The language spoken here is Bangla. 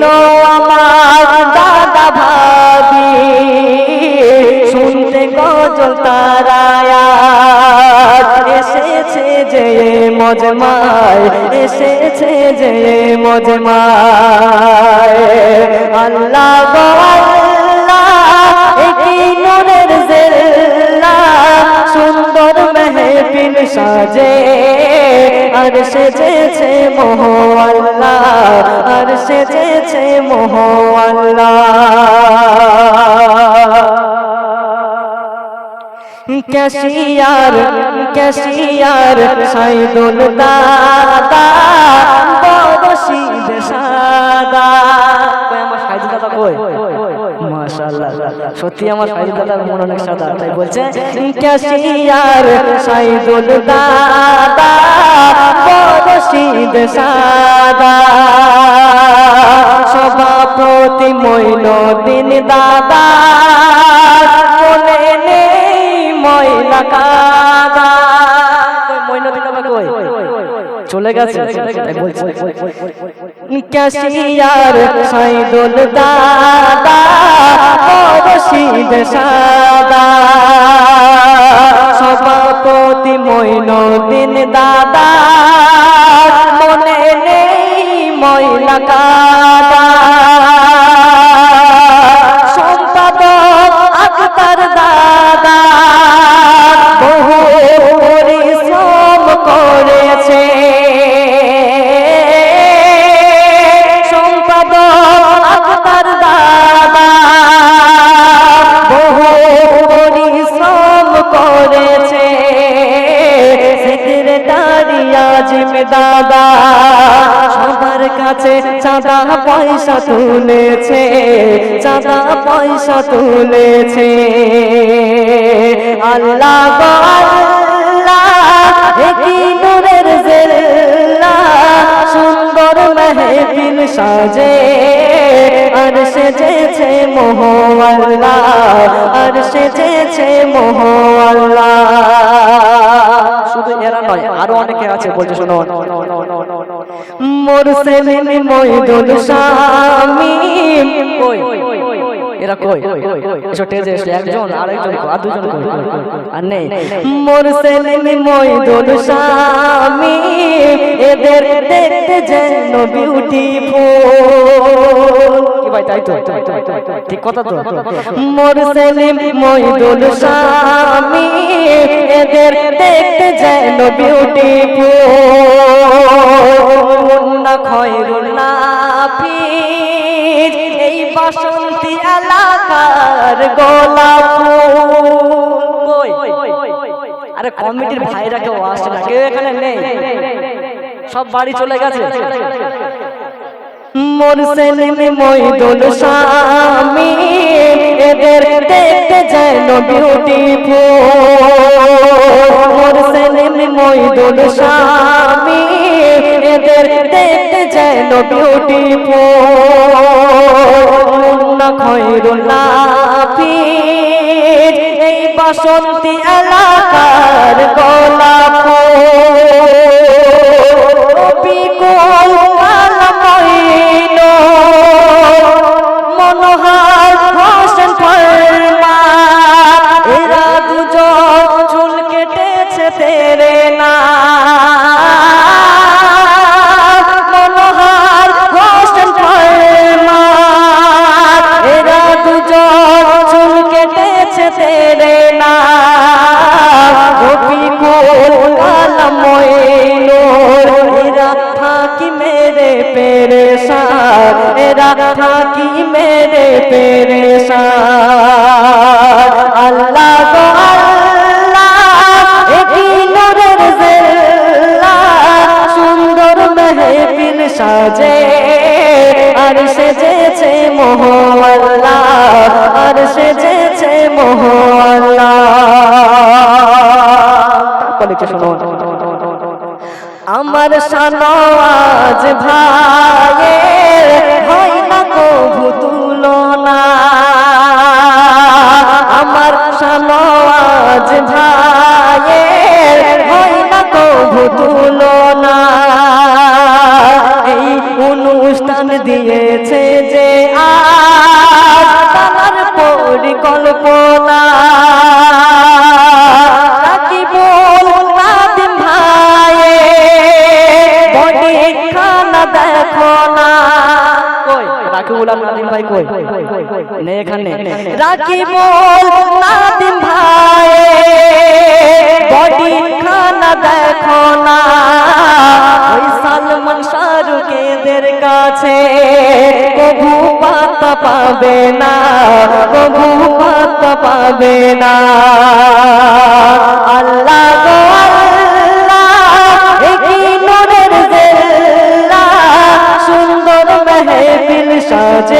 ছিল আমার দাদা ভাবি। শুনতে গজল তারায়া। এসেছে যে মজমায়, এসেছে যে মজমায়। আল্লাহ নূরের জেল্লা। সুন্দর সাজে। আর সেজেছে মোহ আর সেজেছে মোহ ক্যাশিয়ার ক্যাশিয়ার, সাইদুল দাদা বদশিদ সাদা। কই আমার সাইদুল দাদা কই? মাশাআল্লাহ। সত্যি আমার সাইদুল দাদার মন অনেক সাদা, তাই বলছে সাইদুল দাদা, বদশিদ সাদা, সভাপতি মইনুদ্দিন দাদা বলে নেই ময়লা কাদা। দাদা চলে গেছে ক্যাশিয়ার সাইদুল দাদা রশিদ সাদা। সভাপতি মইনুদ্দিন দাদা। মনে নেই ময়লা কাদা। সেক্রেটারি দাদা, সবার কাছে চাঁদা পয়সা তুলেছে, চাঁদা পয়সা তুলেছে। আল্লাহ নূরের জেল্লা, সুন্দর মেহফিল সাজে। আর সেজেছে মোহ আল্লাহ, আর সেজেছে মোহ আল্লাহ। শুধু এরা নয়, আরও অনেকে আছে, বলছে শোনো মোর মইদুল এরা কই? এসে একজন, আরেকজন আর দুজন কই? আর নেই। মোর মইদুল এদের দেখতে যেন বিউটিফুল ভাই তাই তো? ঠিক কথা তো? মোর সেলিম মইদুল স্বামী এদের দেখতে যেন বিউটিফুল মুন্না খয়রুল নাফিজ এই বাসন্তী এলাকার গোলাপ কই? আরে কমিটির ভাইরা কেউ আসছে না কেউ এখানে নেই। সব বাড়ি চলে গেছে। মোর সেলিম মইদুল স্বামী এদের দেখতে যেন বিউটিফুল মোর সেলিম মইদুল স্বামী এদের দেখতে যেন বিউটিফুল না খয়রুল এই বাসন্তী এলাকার থাকি মেরে পেরেশান আল্লাহ গো আল্লাহ একই নূরের জেল্লা সুন্দর মেহফিল সাজে আর সেজেছে মোহ আল্লাহ আর সেজেছে মোহ আল্লাহ কি আমার সানওয়াজ ভাইয়ের হয় কভু তুলনা। আমার সানওয়াজ ভাইয়ের হয় না রাকিবুল নাদিম ভাই কই? নে এখানে। রাকিবুল নাদিম ভাই। বডি খানা দেখো না। ওই সালমান শাহরুখেদের কাছে। কবু পাতা পাবে না কবু পাতা পাবে না। মেহফিল সাজে